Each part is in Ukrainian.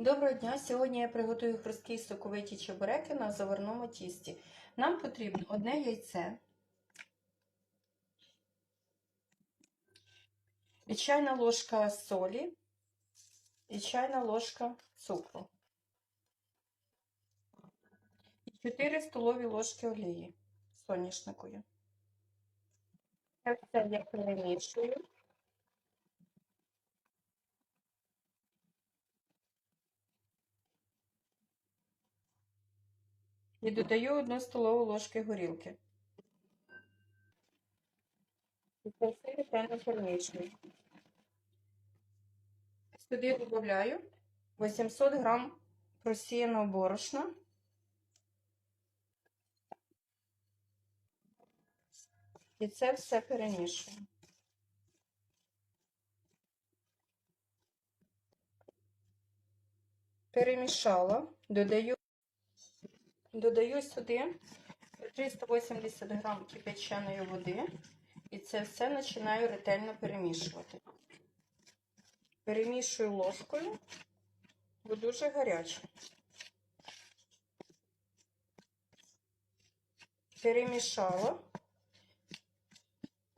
Доброго дня! Сьогодні я приготую хрусткі соковиті чебуреки на заварному тісті. Нам потрібно одне яйце, і чайна ложка солі і чайна ложка цукру. І 4 столові ложки олії соняшникової. Це все я перемішую. І додаю 1 столову ложки горілки. І це все ретельно перемішую. Сюди додаю 800 грам просіяного борошна. І це все перемішую. Перемішала, додаю Додаю сюди 380 грам кипяченої води і це все починаю ретельно перемішувати. Перемішую ложкою, бо дуже гаряче. Перемішала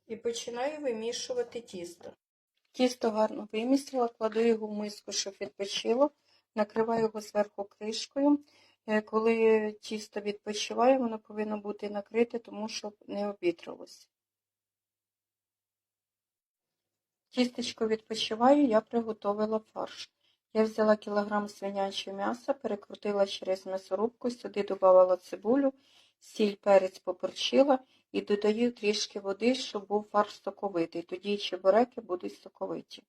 і починаю вимішувати тісто. Тісто гарно вимісила, кладу його в миску, щоб відпочило, накриваю його зверху кришкою. Е, Коли тісто відпочиває, воно повинно бути накрите, тому щоб не обітрилося. Тістечко відпочиваю, я приготовила фарш. Я взяла кілограм свинячого м'яса, перекрутила через м'ясорубку, сюди додавала цибулю, сіль, перець поперчила і додаю трішки води, щоб був фарш соковитий. Тоді чебуреки будуть соковиті.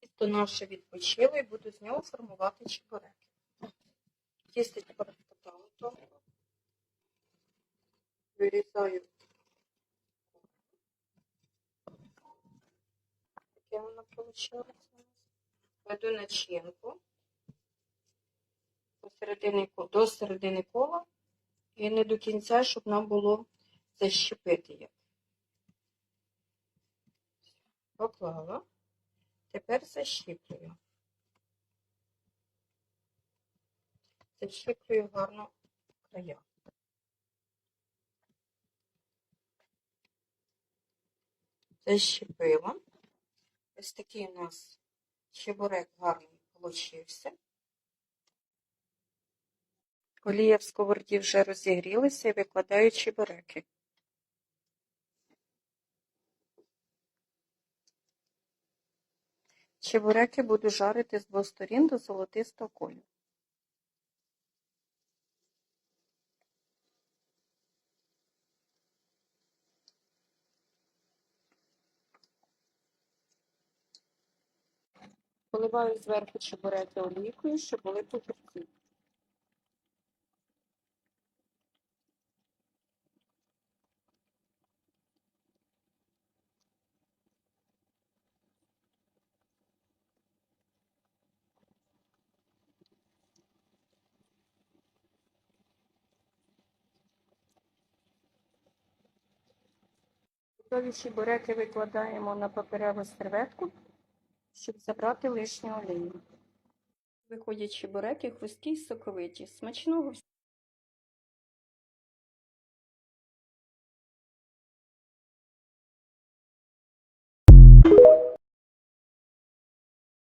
Тісто наше відпочило і буду з нього формувати чебуреки. Тістечко розкатала тонко. Вирізаю. Таке воно вийшло у нас. Кладу начинку посередині, до середини кола і не до кінця, щоб нам було защепити як. Поклала. Тепер защіплюю. Защіплюю гарно края. Защепила. Ось такий у нас чебурек гарний получився. Олія в сковороді вже розігрілася і викладаю чебуреки. Чебуреки буду жарити з двох сторін до золотистого кольору. Поливаю зверху чебуреки олійкою, щоб були покупці. Готові чебуреки викладаємо на паперову серветку, щоб забрати лишню олію. Виходять чебуреки хрусткі й соковиті. Смачного